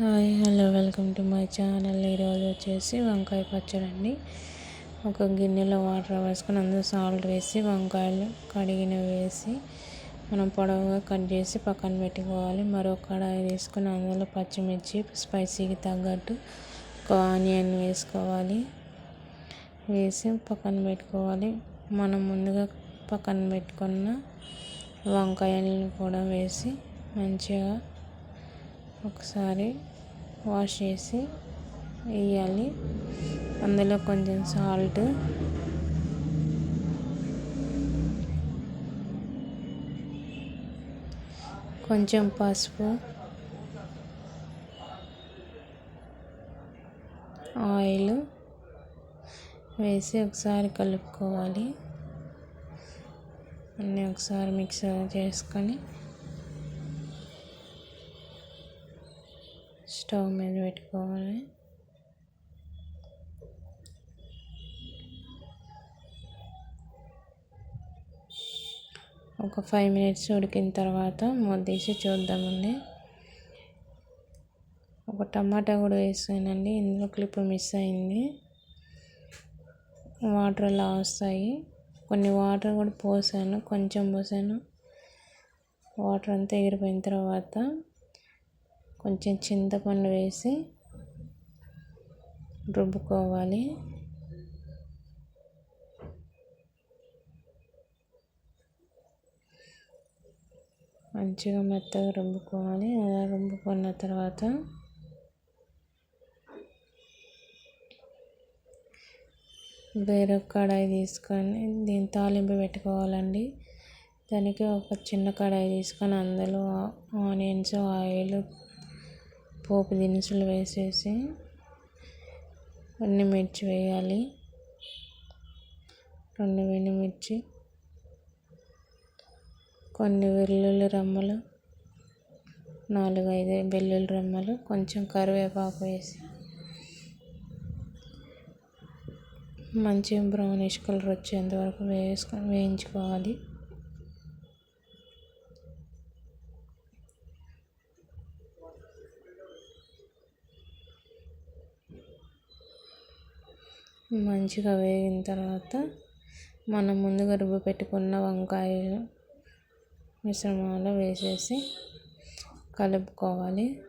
Hi hello welcome to my channel. ఈరోజు వచ్చేసి వంకాయ పచ్చడి అండి ఒక గిన్నెలో వాటర్ వేసుకొని అందులో సాల్ట్ వేసి వంకాయలు కడిగిన వేసి మనం పొడవుగా కట్ చేసి పక్కన పెట్టుకోవాలి. మరో కడాయి తీసుకొని అందులో పచ్చిమిర్చి స్పైసీకి తగ్గట్టు ఒక ఆనియన్ వేసుకోవాలి. వేసి పక్కన పెట్టుకోవాలి. మనం ముందుగా పక్కన పెట్టుకున్న వంకాయలను కూడా వేసి మంచిగా ఒకసారి వాష్ చేసి వేయాలి. అందులో కొంచెం సాల్ట్ కొంచెం పసుపు. ఆయిల్ వేసి ఒకసారి కలుపుకోవాలి. అన్నీ ఒకసారి మిక్స్ చేసుకొని స్టవ్ మీద పెట్టుకోవాలి. ఒక ఫైవ్ మినిట్స్ ఉడికిన తర్వాత మూత చూద్దామండి. ఒక టమాటా కూడా వేసానండి ఇందులో క్లిప్ మిస్ అయింది. వాటర్ అలా వస్తాయి. కొన్ని వాటర్ కూడా పోసాను కొంచెం పోసాను. వాటర్ అంతా ఎగిరిపోయిన తర్వాత కొంచెం చింతపండు వేసి రుబ్బుకోవాలి. మంచిగా మెత్తగా రుబ్బుకోవాలి. అలా రుబ్బుకున్న తర్వాత వేరొక కడాయి తీసుకొని దీని తాలింపు పెట్టుకోవాలండి. దానికి ఒక చిన్న కడాయి తీసుకొని అందులో ఆనియన్స్ ఆయిల్ పోపు దినుసులు వేసేసి కొన్ని మిర్చి వేయాలి. రెండు మిర్చి కొన్ని వెల్లుల్లి రమ్మలు నాలుగు ఐదు వెల్లుల్లి రమ్మలు కొంచెం కరివేపాకు వేసి మంచి బ్రౌనిష్ కలర్ వచ్చేంత వరకు వేసుకొని వేయించుకోవాలి. మంచిగా వేగిన తర్వాత మనం ముందుగా రుబ్బు పెట్టుకున్న వంకాయలు మిశ్రమంలో వేసేసి కలుపుకోవాలి.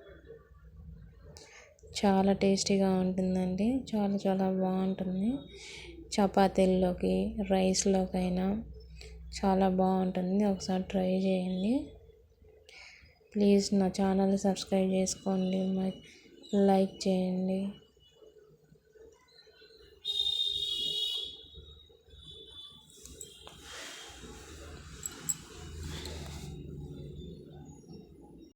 చాలా టేస్టీగా ఉంటుందండి. చాలా చాలా బాగుంటుంది. చపాతీల్లోకి రైస్లోకైనా చాలా బాగుంటుంది. ఒకసారి ట్రై చేయండి. ప్లీజ్ నా ఛానల్ సబ్స్క్రైబ్ చేసుకోండి. లైక్ చేయండి.